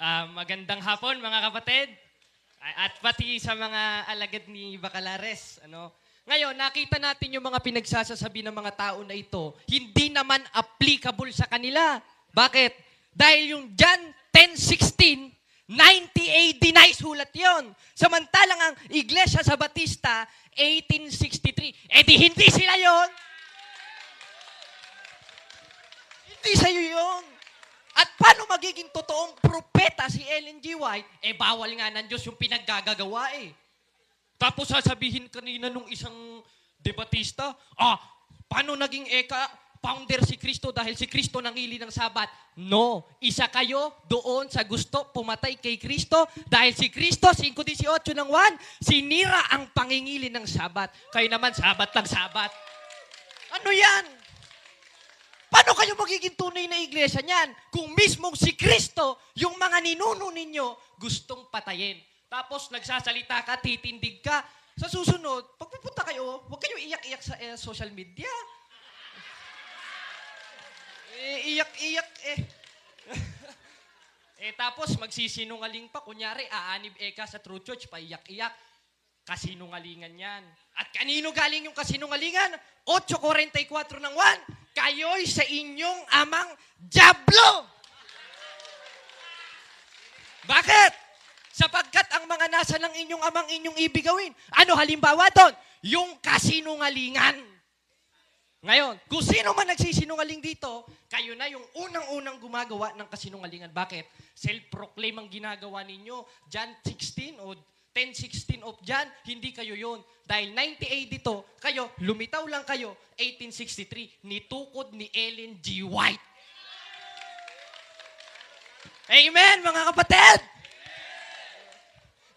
Ah, magandang hapon mga kapatid. At pati sa mga alagad ni Bacalares, ano? Ngayon, nakita natin yung mga pinagsasasabi ng mga tao na ito, hindi naman applicable sa kanila. Bakit? Dahil yung John 10.16, 90 AD na isulat yon. Samantalang ang Iglesia sa Batista, 1863. Eh di hindi sila yon. Hindi sa'yo yun. At paano magiging totoong propeta si Ellen G. White? Eh, bawal nga ng Diyos yung pinaggagawa eh. Tapos sasabihin kanina nung isang debatista, ah, paano naging eka, founder si Kristo dahil si Kristo nangili ng sabat? No, isa kayo doon sa gusto pumatay kay Kristo dahil si Kristo, 5.18 ng 1, sinira ang pangingili ng sabat. Kayo naman, sabat lang sabat. Ano yan? Paano kayo magiging tunay na iglesia niyan? Kung mismong si Kristo, yung mga ninuno ninyo, gustong patayin. Tapos nagsasalita ka, titindig ka. Sa susunod, pag pupunta kayo, huwag kayo iyak-iyak sa eh, social media. Eh, iyak-iyak eh. eh tapos magsisinungaling pa. Kunyari, aanib eka sa True Church, paiyak-iyak. Kasinungalingan yan. At kanino galing yung kasinungalingan? 8.44 ng 1. Kayo'y sa inyong amang Diablo! Bakit? Sapagkat ang mga nasa ng inyong amang inyong ibigawin. Ano halimbawa doon? Yung kasinungalingan. Ngayon, kung sino man nagsisinungaling dito, kayo na yung unang-unang gumagawa ng kasinungalingan. Bakit? Self-proclaim ang ginagawa ninyo. John 16 o 10.16 of John, hindi kayo yon. Dahil 98 dito, kayo, lumitaw lang kayo, 1863, nitukod ni Ellen G. White. Amen, mga kapatid!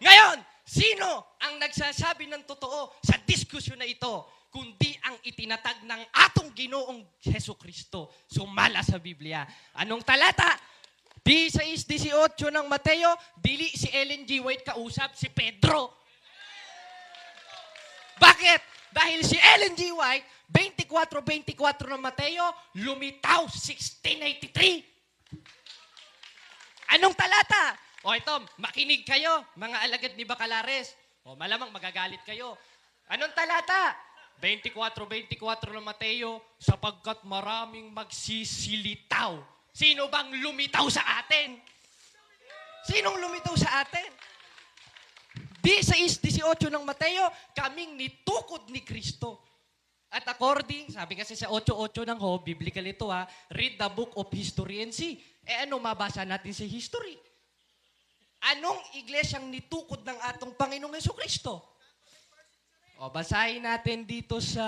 Ngayon, sino ang nagsasabi ng totoo sa diskusyon na ito? Kundi ang itinatag ng atong ginoong Heso Kristo. Sumala sa Biblia. Anong talata? 16-18 ng Mateo, dili si Ellen G. White kausap, si Pedro. Bakit? Dahil si Ellen G. White, 24-24 ng Mateo, lumitaw 1683. Anong talata? O ito, makinig kayo, mga alagad ni Bacalares. O malamang magagalit kayo. Anong talata? 24-24 ng Mateo, sapagkat maraming magsisilitaw. Sino bang lumitaw sa atin? Sinong lumitaw sa atin? Di sa 18 ng Mateo, kaming nitukod ni Kristo. At according, sabi kasi sa 8.8 ng Ho, biblical ito ha, read the book of history and see. Eh ano mabasa natin sa history? Anong iglesyang nitukod ng atong Panginoong Yeso Kristo? O, basahin natin dito sa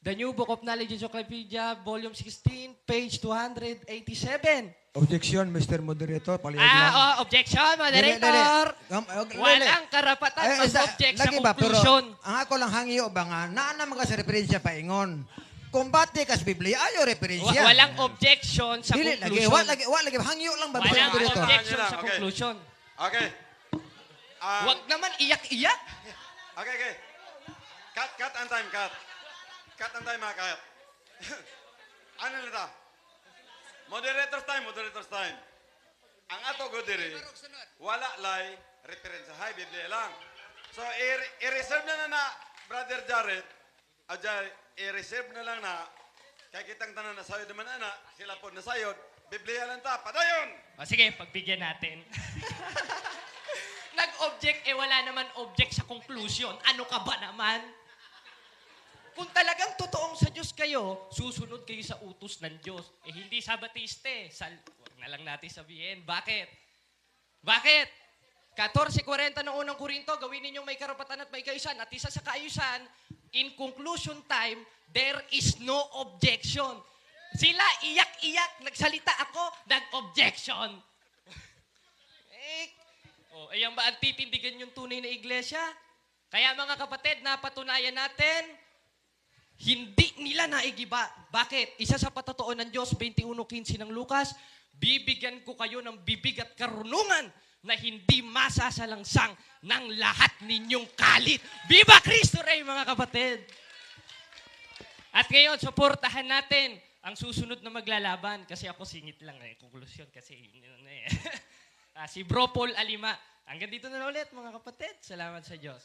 The New Book of Knowledge Encyclopedia, Volume 16, page 287. Objection, Mr. Moderator. Palihag lang. Ah, oh, objection, moderator. Um, uh, dili. Walang karapatan Ay, isa- mag-object sa lagi ba, pero conclusion. ang ako lang hangyo ba nga, naa na mga sa referensya paingon. Kung bati kas Biblia, ayo Wa- referensya. walang objection sa Dili, lagi, conclusion. wa lagi, wa lagi, hangyo lang ba, Mr. Walang Moderator? objection sa okay. conclusion. Okay. Ah, Wag naman iyak-iyak. okay, okay. Cut, cut ang time, cut. Cut ang time, mga cut. ano na ta? Moderator's time, moderator's time. Ang ato go diri, wala lay referensya. Hay, Biblia lang. So, i- i-reserve na na na, Brother Jared, Ajay, i-reserve na lang na, kaya kitang tanan na sayod naman ana, sila po na sayod, Biblia lang ta, padayon! O sige, pagbigyan natin. Nag-object, eh wala naman object sa conclusion. Ano ka ba naman? Kung talagang totoong sa Diyos kayo, susunod kayo sa utos ng Diyos. Eh hindi sa Batiste. Sa, huwag na lang natin sabihin. Bakit? Bakit? 14.40 ng unang Korinto, gawin ninyong may karapatan at may kaayusan. At isa sa kaayusan, in conclusion time, there is no objection. Sila iyak-iyak, nagsalita ako, nag-objection. eh, oh, ayan ba ang titindigan yung tunay na iglesia? Kaya mga kapatid, napatunayan natin, hindi nila naigiba. Bakit? Isa sa patotoo ng Diyos, 21.15 ng Lucas, bibigyan ko kayo ng bibig at karunungan na hindi masasalangsang ng lahat ninyong kalit. Viva Cristo Rey, mga kapatid! At ngayon, suportahan natin ang susunod na maglalaban, kasi ako singit lang eh, konklusyon kasi yun, eh. Ah, si Bro Paul Alima. Hanggang dito na ulit mga kapatid. Salamat sa Diyos.